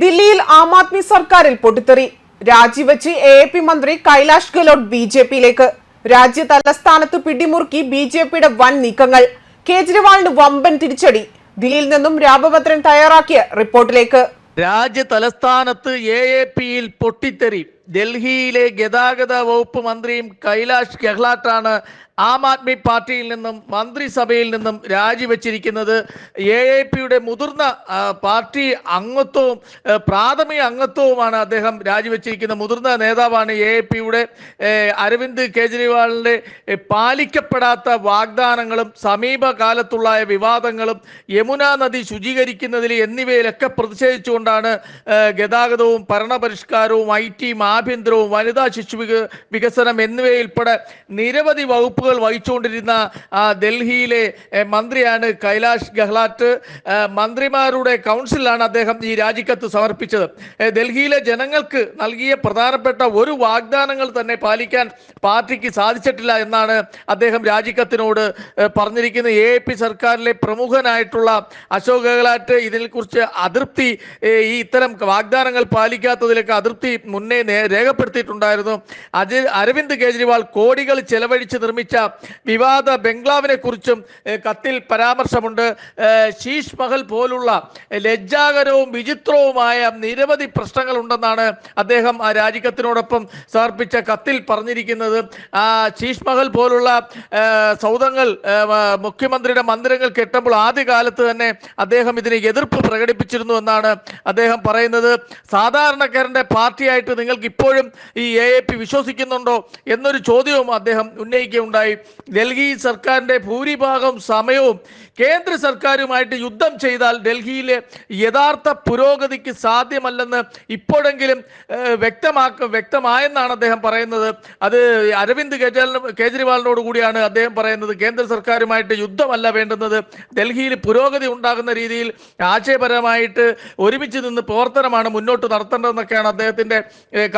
ദില്ലിയിൽ ആം ആദ്മി സർക്കാരിൽ പൊട്ടിത്തെറി. രാജിവെച്ച് എ പി മന്ത്രി കൈലാഷ് ഗെഹ്ലോട്ട് ബി ജെ പിയിലേക്ക്. രാജ്യ തലസ്ഥാനത്ത് പിടിമുറുക്കി ബി ജെ പിയുടെ വൻ നീക്കങ്ങൾ. കേജ്രിവാളിന് വമ്പൻ തിരിച്ചടി. ദില്ലിയിൽ നിന്നും രാമഭദ്രൻ തയ്യാറാക്കിയ റിപ്പോർട്ടിലേക്ക്. രാജ്യ തലസ്ഥാനത്ത് എ എ പിയിൽ പൊട്ടിത്തെറി. ഡൽഹിയിലെ ഗതാഗത വകുപ്പ് മന്ത്രിയും കൈലാഷ് ഗെഹ്ലാട്ടാണ് ആം ആദ്മി പാർട്ടിയിൽ നിന്നും മന്ത്രിസഭയിൽ നിന്നും രാജിവെച്ചിരിക്കുന്നത്. എ എ പിയുടെ മുതിർന്ന പാർട്ടി അംഗത്വവും പ്രാഥമിക അംഗത്വവുമാണ് അദ്ദേഹം രാജിവെച്ചിരിക്കുന്ന മുതിർന്ന നേതാവാണ് എ എ പിയുടെ അരവിന്ദ് കെജ്രിവാളിന്റെ പാലിക്കപ്പെടാത്ത വാഗ്ദാനങ്ങളും സമീപകാലത്തുള്ള വിവാദങ്ങളും യമുന നദി ശുചീകരിക്കുന്നതിൽ എന്നിവയിലൊക്കെ പ്രതിഷേധിച്ചുകൊണ്ടാണ് ഗതാഗതവും ഭരണപരിഷ്കാരവും ഐ ടിയും ആഭ്യന്തരവും വനിതാ ശിശു വിക- വികസനം എന്നിവയുൾപ്പെടെ നിരവധി വകുപ്പുകൾ വഹിച്ചുകൊണ്ടിരുന്ന ഡൽഹിയിലെ മന്ത്രിയാണ് കൈലാഷ് ഗെഹ്ലാറ്റ്. മന്ത്രിമാരുടെ കൗൺസിലാണ് അദ്ദേഹം ഈ രാജിക്കത്ത് സമർപ്പിച്ചത്. ഡൽഹിയിലെ ജനങ്ങൾക്ക് നൽകിയ പ്രധാനപ്പെട്ട ഒരു വാഗ്ദാനങ്ങൾ തന്നെ പാലിക്കാൻ പാർട്ടിക്ക് സാധിച്ചിട്ടില്ല എന്നാണ് അദ്ദേഹം രാജിക്കത്തിനോട് ഏ, പറഞ്ഞിരിക്കുന്നത്. എ പി സർക്കാരിലെ പ്രമുഖനായിട്ടുള്ള അശോക് ഗെഹ്ലാറ്റ് ഇതിനെക്കുറിച്ച് അതൃപ്തി ഈ ഇത്തരം വാഗ്ദാനങ്ങൾ പാലിക്കാത്തതിലേക്ക് അതൃപ്തി മുന്നേ രേഖപ്പെടുത്തിയിട്ടുണ്ടായിരുന്നു. അതിൽ അരവിന്ദ് കേജ്രിവാൾ കോടികൾ ചെലവഴിച്ച് നിർമ്മിച്ച വിവാദ ബംഗ്ലാവിനെ കുറിച്ചും കത്തിൽ പരാമർശമുണ്ട്. ശീഷ് മഹൽ പോലുള്ള ലജ്ജാകരവും വിചിത്രവുമായ നിരവധി പ്രശ്നങ്ങൾ ഉണ്ടെന്നാണ് അദ്ദേഹം ആ രാജിക്കത്തിനോടൊപ്പം സമർപ്പിച്ച കത്തിൽ പറഞ്ഞിരിക്കുന്നത്. ആ ശീഷ് മഹൽ പോലുള്ള സൗധങ്ങൾ മുഖ്യമന്ത്രിയുടെ മന്ദിരങ്ങൾ കെട്ടുമ്പോൾ ആദ്യകാലത്ത് തന്നെ അദ്ദേഹം ഇതിന് എതിർപ്പ് പ്രകടിപ്പിച്ചിരുന്നു എന്നാണ് അദ്ദേഹം പറയുന്നത്. സാധാരണക്കാരന്റെ പാർട്ടിയായിട്ട് നിങ്ങൾക്ക് ഇപ്പോഴും ഈ എ എ പി വിശ്വസിക്കുന്നുണ്ടോ എന്നൊരു ചോദ്യവും അദ്ദേഹം ഉന്നയിക്കുകയുണ്ടായി. ഡൽഹി സർക്കാരിന്റെ ഭൂരിഭാഗം സമയവും കേന്ദ്ര സർക്കാരുമായിട്ട് യുദ്ധം ചെയ്താൽ ഡൽഹിയിലെ യഥാർത്ഥ പുരോഗതിക്ക് സാധ്യമല്ലെന്ന് ഇപ്പോഴെങ്കിലും വ്യക്തമാക്ക വ്യക്തമായെന്നാണ് അദ്ദേഹം പറയുന്നത്. അത് അരവിന്ദ് കെജ്രിവാൾ കേജ്രിവാളിനോട് കൂടിയാണ് അദ്ദേഹം പറയുന്നത്. കേന്ദ്ര സർക്കാരുമായിട്ട് യുദ്ധമല്ല വേണ്ടുന്നത്. ഡൽഹിയിൽ പുരോഗതി ഉണ്ടാകുന്ന രീതിയിൽ ആശയപരമായിട്ട് ഒരുമിച്ച് നിന്ന് പ്രവർത്തനമാണ് മുന്നോട്ട് നടത്തേണ്ടതെന്നൊക്കെയാണ് അദ്ദേഹത്തിന്റെ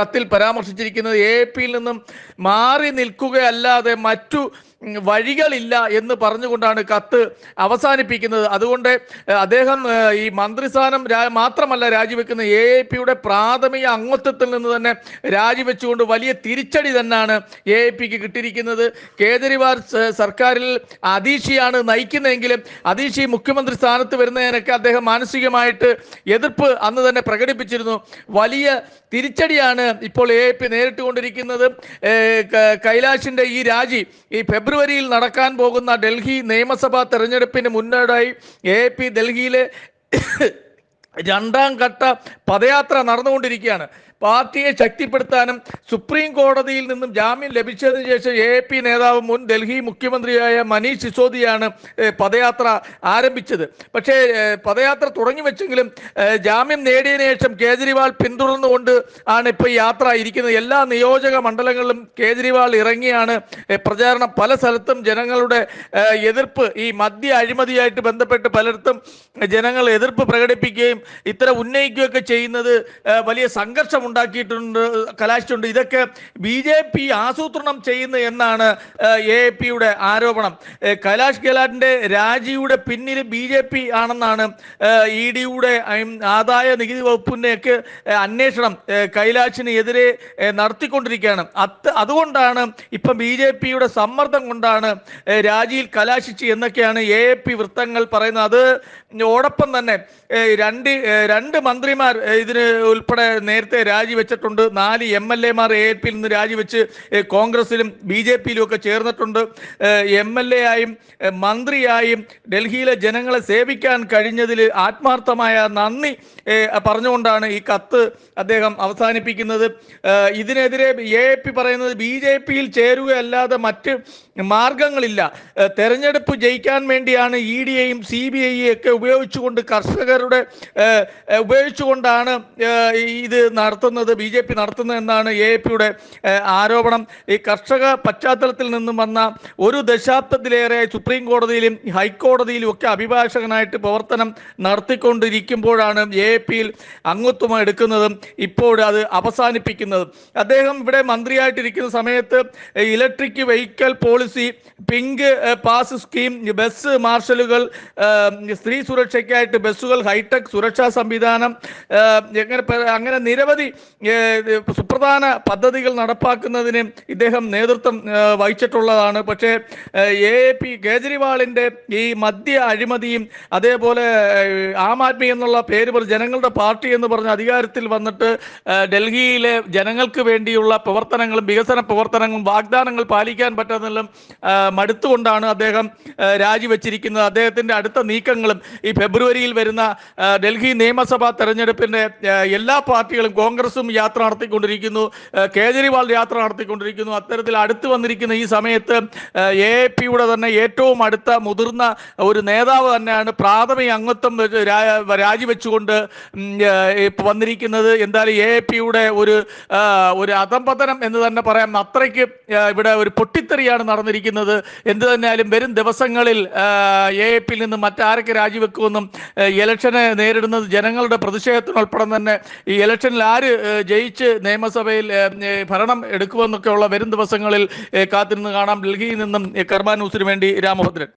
കത്തിൽ പരാമർശിച്ചിരിക്കുന്നത് എ പിയിൽ നിന്നും മാറി നിൽക്കുകയല്ലാതെ മറ്റു വഴികളില്ല എന്ന് പറഞ്ഞുകൊണ്ടാണ് കത്ത് അവസാനിപ്പിക്കുന്നത്. അതുകൊണ്ട് അദ്ദേഹം ഈ മന്ത്രിസ്ഥാനം മാത്രമല്ല രാജിവെക്കുന്ന എ എ പിയുടെ പ്രാഥമിക അംഗത്വത്തിൽ നിന്ന് തന്നെ രാജിവെച്ചുകൊണ്ട് വലിയ തിരിച്ചടി തന്നെയാണ് എ എ പിക്ക് കിട്ടിയിരിക്കുന്നത്. കേജ്രിവാൾ സർക്കാരിൽ അതീഷിയാണ് നയിക്കുന്നതെങ്കിലും അതീഷി മുഖ്യമന്ത്രി സ്ഥാനത്ത് വരുന്നതിനൊക്കെ അദ്ദേഹം മാനസികമായിട്ട് എതിർപ്പ് അന്ന് തന്നെ പ്രകടിപ്പിച്ചിരുന്നു. വലിയ തിരിച്ചടിയാണ് ഇപ്പോൾ എ പി നേരിട്ടുകൊണ്ടിരിക്കുന്നത്. കൈലാഷിന്റെ ഈ രാജി ഈ ഫെബ്രുവരിയിൽ നടക്കാൻ പോകുന്ന ഡൽഹി നിയമസഭാ തെരഞ്ഞെടുപ്പിന് മുന്നോടിയായി എ പി ഡൽഹിയിലെ രണ്ടാം ഘട്ട പദയാത്ര നടന്നുകൊണ്ടിരിക്കുകയാണ്. പാർട്ടിയെ ശക്തിപ്പെടുത്താനും സുപ്രീം കോടതിയിൽ നിന്നും ജാമ്യം ലഭിച്ചതിന് ശേഷം എ പി നേതാവ് മുൻ ഡൽഹി മുഖ്യമന്ത്രിയായ മനീഷ് സിസോദിയാണ് പദയാത്ര ആരംഭിച്ചത്. പക്ഷേ പദയാത്ര തുടങ്ങി വെച്ചെങ്കിലും ജാമ്യം നേടിയതിനു ശേഷം കേജ്രിവാൾ പിന്തുടർന്നുകൊണ്ട് ആണ് ഇപ്പോൾ യാത്ര ഇരിക്കുന്നത്. എല്ലാ നിയോജക മണ്ഡലങ്ങളിലും കേജ്രിവാൾ ഇറങ്ങിയാണ്. പ്രചാരണം പല സ്ഥലത്തും ജനങ്ങളുടെ എതിർപ്പ് ഈ മദ്യ അഴിമതിയായിട്ട് ബന്ധപ്പെട്ട് പലയിടത്തും ജനങ്ങൾ എതിർപ്പ് പ്രകടിപ്പിക്കുകയും ഇത്തരം ഉന്നയിക്കുകയൊക്കെ ചെയ്യുന്നത് വലിയ സംഘർഷം ഉണ്ടാക്കിയിട്ടുണ്ട് കലാശിച്ചിട്ടുണ്ട്. ഇതൊക്കെ ബി ജെ പി ആസൂത്രണം ചെയ്യുന്നു എന്നാണ് എ പിയുടെ ആരോപണം. കലാഷ് ഗെഹ്ലാട്ടിന്റെ രാജിയുടെ പിന്നിൽ ബി ജെ പി ആണെന്നാണ് ഇ ഡിയുടെ ആദായ നികുതി വകുപ്പിന്റെയൊക്കെ അന്വേഷണം ഏഹ്, കൈലാഷിന് എതിരെ ഏഹ്, നടത്തിക്കൊണ്ടിരിക്കുകയാണ്. അത് അതുകൊണ്ടാണ് ഇപ്പം ബി ജെ പിയുടെ സമ്മർദ്ദം കൊണ്ടാണ് രാജിയിൽ കലാശിച്ച് എന്നൊക്കെയാണ് എ പി വൃത്തങ്ങൾ പറയുന്നത്. അത് ഓടൊപ്പം തന്നെ രണ്ട് രണ്ട് മന്ത്രിമാർ ഇതിന് ഉൾപ്പെടെ നേരത്തെ രാജിവെച്ചിട്ടുണ്ട്. നാല് എം എൽ എമാർ എ പിയിൽ നിന്ന് രാജിവെച്ച് കോൺഗ്രസിലും ബി ജെ പിയിലും ഒക്കെ ചേർന്നിട്ടുണ്ട്. എം എൽ എ ആയും മന്ത്രിയായും ഡൽഹിയിലെ ജനങ്ങളെ സേവിക്കാൻ കഴിഞ്ഞതിൽ ആത്മാർത്ഥമായ നന്ദി പറഞ്ഞുകൊണ്ടാണ് ഈ കത്ത് അദ്ദേഹം അവസാനിപ്പിക്കുന്നത്. ഇതിനെതിരെ എ പി പറയുന്നത് ബി ജെ പിയിൽ ചേരുകയല്ലാതെ മറ്റ് മാർഗങ്ങളില്ല. തെരഞ്ഞെടുപ്പ് ജയിക്കാൻ വേണ്ടിയാണ് ഇ ഡിയെയും സി ബി ഐയെ ഒക്കെ ഉപയോഗിച്ചുകൊണ്ട് കർഷകരുടെ ഉപയോഗിച്ചുകൊണ്ടാണ് ഇത് നടത്തുന്നത്. നടത്തുന്നത് ബി ജെ പി നടത്തുന്നത് എന്നാണ് എ എ പിയുടെ ആരോപണം. ഈ കർഷക പശ്ചാത്തലത്തിൽ നിന്നും വന്ന ഒരു ദശാബ്ദത്തിലേറെ സുപ്രീം കോടതിയിലും ഹൈക്കോടതിയിലും ഒക്കെ അഭിഭാഷകനായിട്ട് പ്രവർത്തനം നടത്തിക്കൊണ്ടിരിക്കുമ്പോഴാണ് എ എ പിയിൽ അംഗത്വം എടുക്കുന്നതും ഇപ്പോൾ അത് അവസാനിപ്പിക്കുന്നതും. അദ്ദേഹം ഇവിടെ മന്ത്രിയായിട്ടിരിക്കുന്ന സമയത്ത് electric vehicle policy pink pass scheme bus മാർഷലുകൾ സ്ത്രീ സുരക്ഷയ്ക്കായിട്ട് ബസ്സുകൾ ഹൈടെക് സുരക്ഷാ സംവിധാനം എങ്ങനെ അങ്ങനെ നിരവധി സുപ്രധാന പദ്ധതികൾ നടപ്പാക്കുന്നതിന് ഇദ്ദേഹം നേതൃത്വം വഹിച്ചിട്ടുള്ളതാണ്. പക്ഷേ എ പി കേജ്രിവാളിന്റെ ഈ മദ്യ അഴിമതിയും അതേപോലെ ആം ആദ്മി എന്നുള്ള പേര് പറഞ്ഞ് ജനങ്ങളുടെ പാർട്ടി എന്ന് പറഞ്ഞ അധികാരത്തിൽ വന്നിട്ട് ഡൽഹിയിലെ ജനങ്ങൾക്ക് വേണ്ടിയുള്ള പ്രവർത്തനങ്ങളും വികസന പ്രവർത്തനങ്ങളും വാഗ്ദാനങ്ങൾ പാലിക്കാൻ പറ്റാതെല്ലാം മടുത്തുകൊണ്ടാണ് അദ്ദേഹം രാജിവെച്ചിരിക്കുന്നത്. അദ്ദേഹത്തിന്റെ അടുത്ത നീക്കങ്ങളും ഈ ഫെബ്രുവരിയിൽ വരുന്ന ഡൽഹി നിയമസഭാ തെരഞ്ഞെടുപ്പിന്റെ എല്ലാ പാർട്ടികളും കോൺഗ്രസും യാത്ര നടത്തിക്കൊണ്ടിരിക്കുന്നു. കേജ്രിവാൾ യാത്ര നടത്തിക്കൊണ്ടിരിക്കുന്നു. അത്തരത്തിൽ അടുത്ത് വന്നിരിക്കുന്ന ഈ സമയത്ത് എ പിയുടെ തന്നെ ഏറ്റവും അടുത്ത മുതിർന്ന ഒരു നേതാവ് തന്നെയാണ് പ്രാഥമിക അംഗത്വം വെച്ച് രാജിവെച്ചുകൊണ്ട് വന്നിരിക്കുന്നത്. എന്തായാലും എ പിയുടെ ഒരു ഒരു അധംപതനം എന്ന് തന്നെ പറയാം. അത്രയ്ക്ക് ഇവിടെ ഒരു പൊട്ടിത്തെറിയാണ് നടന്നിരിക്കുന്നത്. എന്ത് തന്നെയാലും വരും ദിവസങ്ങളിൽ എ പിയിൽ നിന്ന് മറ്റാരൊക്കെ രാജിവെക്കുമെന്നും ഇലക്ഷനെ നേരിടുന്നത് ജനങ്ങളുടെ പ്രതിഷേധത്തിനുൾപ്പെടെ തന്നെ ഈ ഇലക്ഷനിൽ ആര് ജയിച്ച് നിയമസഭയിൽ ഭരണം എടുക്കുമെന്നൊക്കെയുള്ള വരും ദിവസങ്ങളിൽ കാത്തിരുന്ന് കാണാം. ഡൽഹിയിൽ നിന്നും കർമാനൂസിന് വേണ്ടി രാമഭദ്രൻ.